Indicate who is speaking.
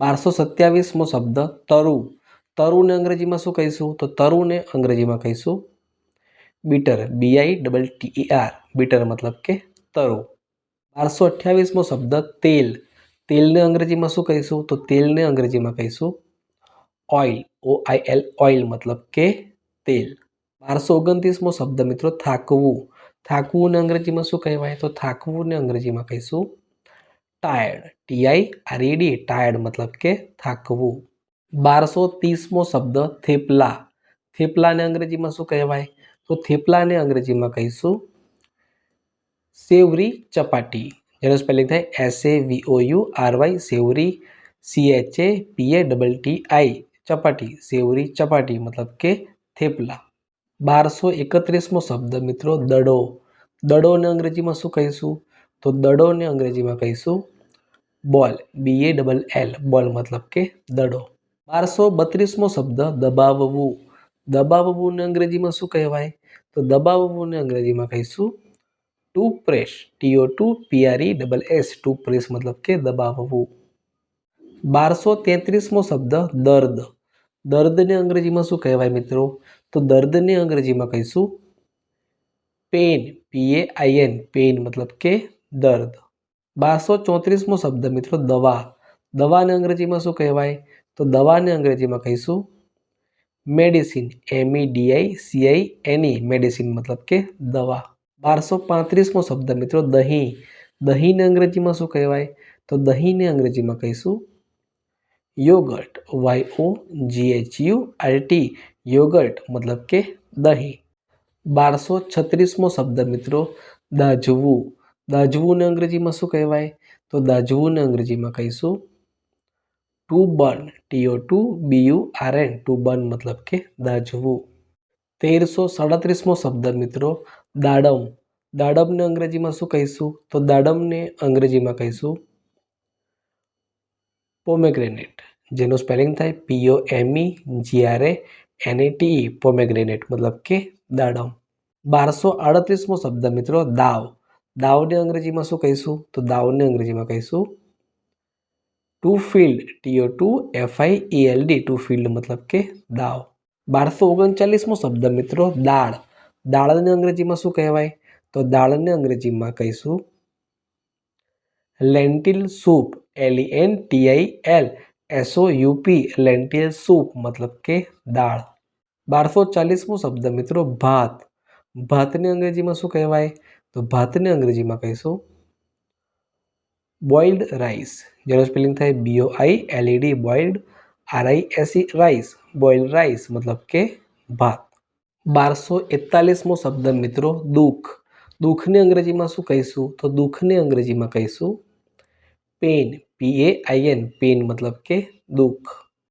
Speaker 1: બારસો સત્યાવીસમો શબ્દ તરુ. તરુને અંગ્રેજીમાં શું કહીશું? તો તરુને અંગ્રેજીમાં કહીશું bitter. B I double T R bitter મતલબ કે તરુ. બારસો અઠ્યાવીસમો શબ્દ તેલ. તેલને અંગ્રેજીમાં શું કહીશું? તો તેલને અંગ્રેજીમાં કહીશું oil. O I L oil મતલબ કે તેલ. બારસો ઓગણત્રીસમો શબ્દ મિત્રો થાકવું. થાકવુંને અંગ્રેજીમાં શું કહેવાય? તો થાકવુંને અંગ્રેજીમાં કહીશું ટાયર્ડ ટીઆઈ આરઈડી ટાયર્ડ મતલબ કે થાકવું બારસો ત્રીસમો શબ્દ થેપલા થેપલાને અંગ્રેજીમાં શું કહેવાય તો થેપલાને અંગ્રેજીમાં કહીશું સેવરી ચપાટી જેનું સ્પેલિંગ થાય S A V O U R Y savoury C H A P A double T I chapati savoury chapati મતલબ કે થેપલા બારસો એકત્રીસમો શબ્દ મિત્રો દડો દડોને અંગ્રેજીમાં શું કહીશું તો દડોને અંગ્રેજીમાં કહીશું બોલ બી એ ડબલ એલ બોલ મતલબ કે દડો બારસો બત્રીસમો શબ્દ દબાવવું દબાવવુંને અંગ્રેજીમાં શું કહેવાય તો દબાવવુંને અંગ્રેજીમાં કહીશું to press T O to P R E double S to press મતલબ કે દબાવવું બારસો તેત્રીસમો શબ્દ દર્દ દર્દને અંગ્રેજીમાં શું કહેવાય મિત્રો તો દર્દને અંગ્રેજીમાં કહીશું pain P A I N pain મતલબ કે દર્દ બારસો ચોત્રીસમો શબ્દ મિત્રો દવા દવાને અંગ્રેજીમાં શું કહેવાય તો દવાને અંગ્રેજીમાં કહીશું medicine M E D I C I N E medicine મતલબ કે દવા બારસો પાંત્રીસમો શબ્દ મિત્રો દહીં દહીંને અંગ્રેજીમાં શું કહેવાય તો દહીંને અંગ્રેજીમાં કહીશું yoghurt Y O G H U R T yoghurt મતલબ કે દહીં બારસો છત્રીસમો શબ્દ મિત્રો દાજવું દાજવુંને અંગ્રેજીમાં શું કહેવાય તો દાજવુંને અંગ્રેજીમાં કહીશું to burn T O to B U R N to burn મતલબ કે દાજવું તેરસો સાડત્રીસમો શબ્દ મિત્રો દાડમ દાડમને અંગ્રેજીમાં શું કહીશું તો દાડમને અંગ્રેજીમાં કહીશું પોમેગ્રેનેટ જેનું સ્પેલિંગ થાય પીઓ એમઈ જીઆરએ એને ટી પોમેગ્રેનેટ મતલબ કે દાડમ બારસો આડત્રીસમો શબ્દ મિત્રો દાવ દાવને અંગ્રેજીમાં શું કહીશું? તો દાવને અંગ્રેજીમાં કહીશું to field T O to F I E L D to field મતલબ કે દાવ. બારસો ઓગણચાલીસમો શબ્દ મિત્રો, દાળ. દાળને અંગ્રેજીમાં શું કહેવાય? તો દાળને અંગ્રેજીમાં કહીશું lentil soup L N T I L S O U P lentil soup મતલબ કે દાળ. બારસો ચાલીસમો શબ્દ મિત્રો, ભાત. ભાતને અંગ્રેજીમાં શું કહેવાય? તો ભાતને અંગ્રેજીમાં કહીશું બોઇલ્ડ રાઈસ જેનું સ્પેલિંગ થાય B O I L E D boiled R I A C rice boiled rice મતલબ કે ભાત બારસો એકતાલીસમો શબ્દ મિત્રો દુઃખ દુઃખને અંગ્રેજીમાં શું કહીશું તો દુઃખને અંગ્રેજીમાં કહીશું pain P A I N pain મતલબ કે દુઃખ